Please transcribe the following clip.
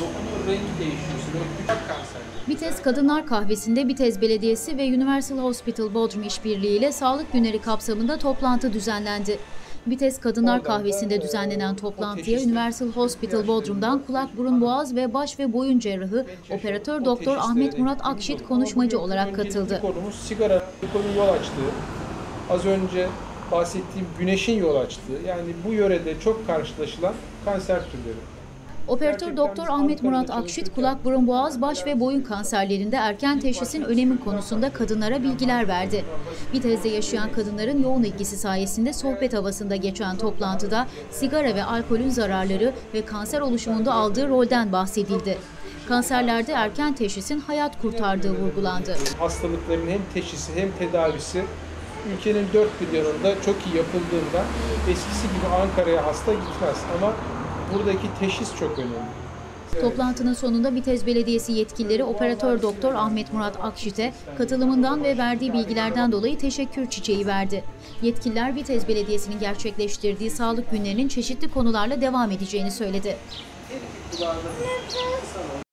dokunun rengi değişiyor. Sürekli kanser. Bitez Kadınlar Kahvesi'nde Bitez Belediyesi ve Universal Hospital Bodrum işbirliğiyle Sağlık Günleri kapsamında toplantı düzenlendi. Bitez Kadınlar Kahvesi'nde düzenlenen toplantıya Universal Hospital Bodrum'dan kulak, burun, boğaz ve baş ve boyun cerrahı operatör doktor Ahmet Murat Akşit konuşmacı olarak katıldı. Konumuz sigara yol açtığı, az önce bahsettiğim güneşin yol açtığı, yani bu yörede çok karşılaşılan kanser türleri. Operatör Doktor Ahmet Murat Akşit kulak, burun, boğaz, baş ve boyun kanserlerinde erken teşhisin önemi konusunda kadınlara bilgiler verdi. Bitez'de yaşayan kadınların yoğun ilgisi sayesinde sohbet havasında geçen toplantıda sigara ve alkolün zararları ve kanser oluşumunda aldığı rolden bahsedildi. Kanserlerde erken teşhisin hayat kurtardığı vurgulandı. Hastalıkların hem teşhisi hem tedavisi ülkenin dört bir yanında çok iyi yapıldığında eskisi gibi Ankara'ya hasta gitmez ama buradaki teşhis çok önemli. Toplantının sonunda Bitez Belediyesi yetkilileri operatör doktor Ahmet Murat Akşit'e katılımından ve verdiği bilgilerden dolayı teşekkür çiçeği verdi. Yetkililer Bitez Belediyesi'nin gerçekleştirdiği sağlık günlerinin çeşitli konularla devam edeceğini söyledi.